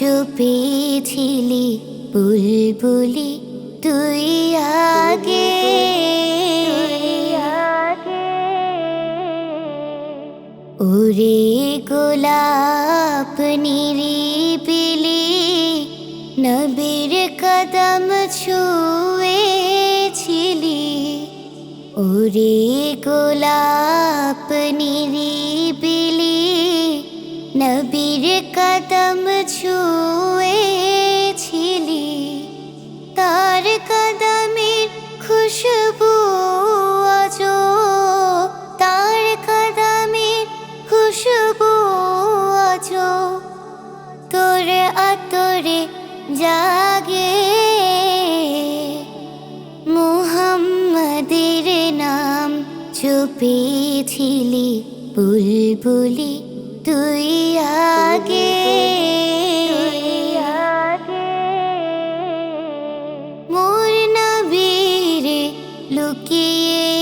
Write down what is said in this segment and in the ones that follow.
চুপেছিলি বুলবুলি, তুই আগে। ওরে গোলাপ নিরিবিলি, নবীর কদম ছুঁয়েছিলি। ওরে গোলাপ নিরিবিলি, নবীর কদম ছুঁয়েছিলি খুশবু আজো তোর আতরে জাগে। মুহাম্মাদের নাম চুপেছিলি বুলবুলি তুই আগে। মোর নবীরে লুকিয়ে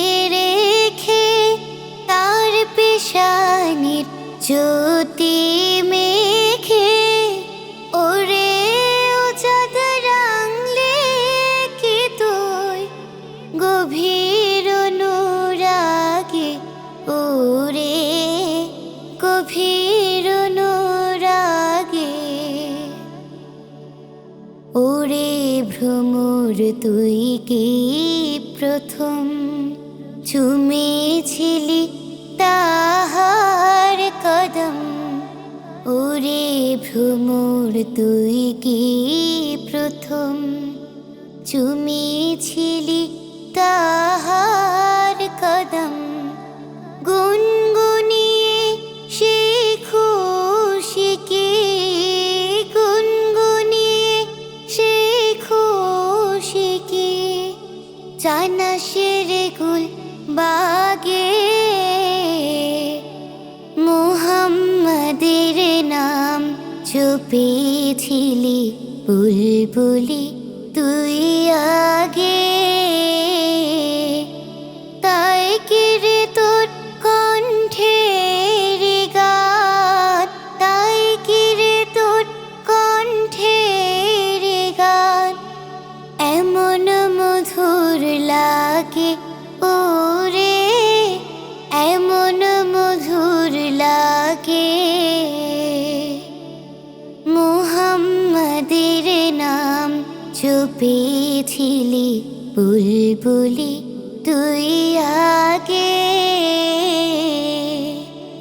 জ্যোতি মেখে ওরে চাঁদ রাংলে কি তুই? গভীর অনুরাগে ওরে, গভীর অনুরাগে ওরে ভ্রমর তুই কি প্রথম? চুমেছিলি তাহার ভ্রমর তুই কি প্রথম? চুমেছিলি তাহার কদম। গুনগুনিয়ে সে খুশিকে গুনগুনিয়ে সে খুশিকে জানা সেরে গুল বাগে। মুহাম্মাদের চুপেছিলি, বুলবুলি, তুই আগে। তাই কিরে তোর কণ্ঠে গান? তাই কিরে তোর কণ্ঠে গান? এমন মধুর লাগে ছিলি বুলবুলি তুই আগে।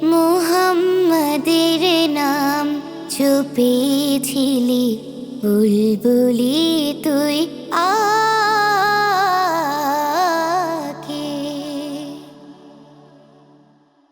মোহাম্মদের নাম ছুপেছিলি বুলবুলি।